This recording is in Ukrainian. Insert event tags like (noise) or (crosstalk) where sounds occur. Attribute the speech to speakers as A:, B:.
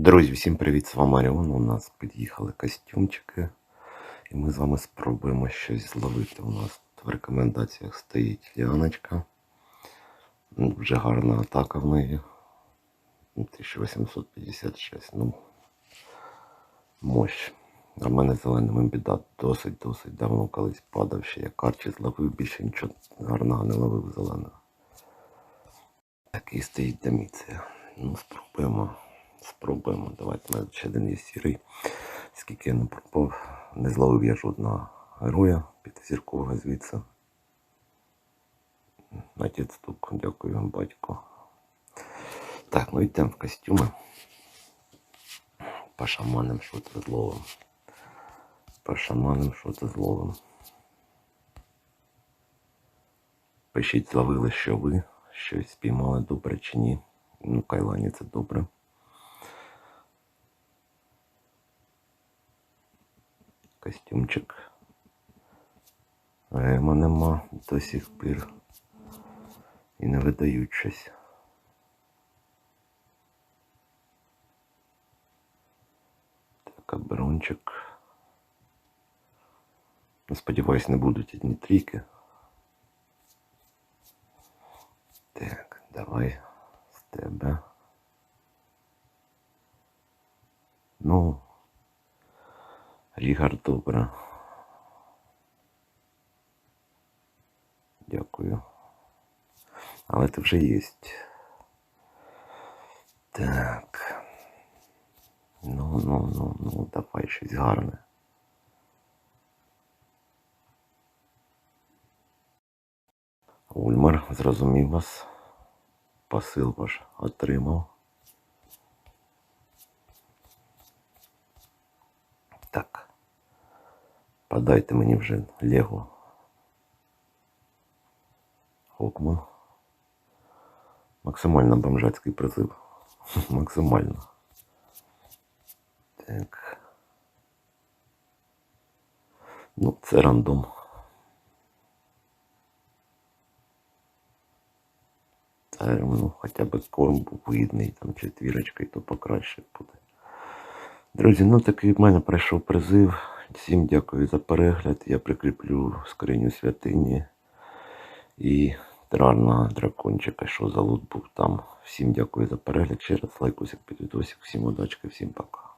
A: Друзі, всім привіт! З вами Аріон. У нас під'їхали костюмчики. І ми з вами спробуємо щось зловити. У нас в рекомендаціях стоїть Ліаночка. Вже гарна атака в неї. Ну, 1856. Ну, мощ. А в мене зеленим біда досить-досить давно колись падав, ще я карчі зловив, більше нічого гарного не ловив зеленого. Такий стоїть деміція. Ну, спробуємо. Спробуємо. Давайте мене ще один є сірий. Скільки я не пробував, не зловив я жодного героя п'ятизіркового звідси. Отець тук, дякую вам, батько. Так, ну йдемо в костюми. По шаманам що то зловим. По що то зловим. Пишіть, зловили, що ви щось спіймали добре чи ні. Ну, кайлані це добре. Костюмчик. Гема нема до сих пір. І не видають щось. Так, оборончик. Ну, Сподіваюсь, не будуть одні трійки. Так, давай з тебе. Ну, Рігар добре. Дякую. Але ти вже єсть. Так. Ну, ну, ну, ну, давай щось гарне. Ульмар, зрозумів вас. Посил ваш отримав. Так. Подайте мені вже Лего. Хокман. Максимально бомжацький призив. (laughs) Максимально. Так. Ну, це рандом. Та, ну, хоча б корм був видний, там четвірочка, і то покраще буде. Друзі, ну такий в мене пройшов призив. Всім дякую за перегляд. Я прикріплю скриню святині і трарна дракончика, що за лут був там. Всім дякую за перегляд. Ще раз лайкусик під відосик. Всім удачки, всім пока.